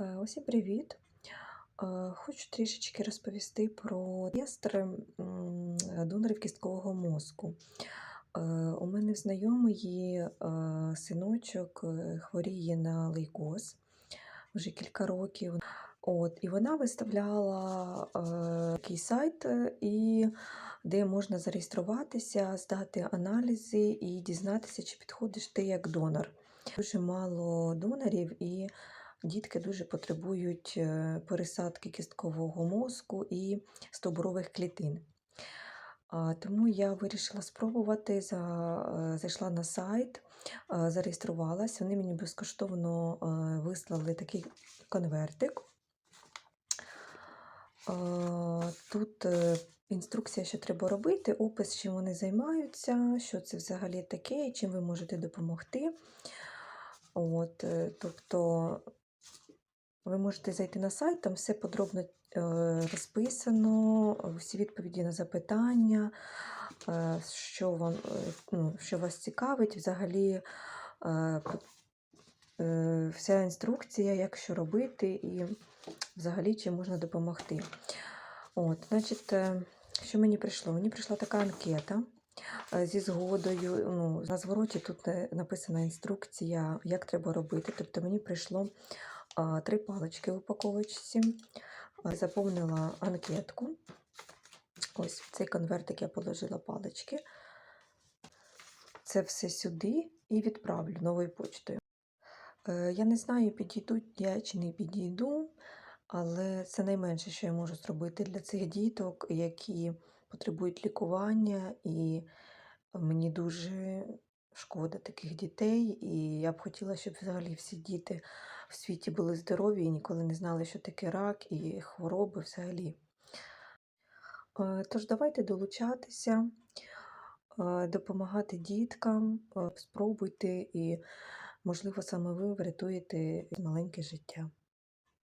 Е, Усім привіт! Е, Хочу трішечки розповісти про реєстр донорів кісткового мозку. Е, У мене е, синочок е, хворіє на лейкоз вже кілька років. От, і вона виставляла е, такий сайт, е, і, де можна зареєструватися, здати аналізи і дізнатися, чи підходиш ти як донор. Дуже мало донорів, і дітки дуже потребують е, пересадки кісткового мозку і стовбурових клітин. Тому я вирішила спробувати, е, зайшла на сайт, е, зареєструвалась. Вони мені безкоштовно вислали такий конвертик. Тут інструкція, що треба робити, опис, чим вони займаються, що це взагалі таке чим ви можете допомогти. От, тобто ви можете зайти на сайт, там все подробно е, розписано, всі відповіді на запитання, е, що, вам, е, ну, що вас цікавить, взагалі вся інструкція, як що робити і взагалі чим можна допомогти. От, значить, що мені прийшло? Мені прийшла така анкета зі згодою. Ну, на звороті тут написана інструкція, як треба робити. Тобто мені прийшло три палички в упаковочці. Заповнила анкетку. Ось в цей конвертик я положила палички. Це все сюди і відправлю новою почтою. Е, Я не знаю, підійду я чи не підійду, але це найменше, що я можу зробити для цих діток, які потребують лікування, і мені дуже шкода таких дітей. І я б хотіла, щоб взагалі всі діти в світі були здорові і ніколи не знали, що таке рак і хвороби взагалі. Е, Тож давайте долучатися, е, допомагати діткам, е, спробуйте і, можливо, саме ви врятуєте маленьке життя.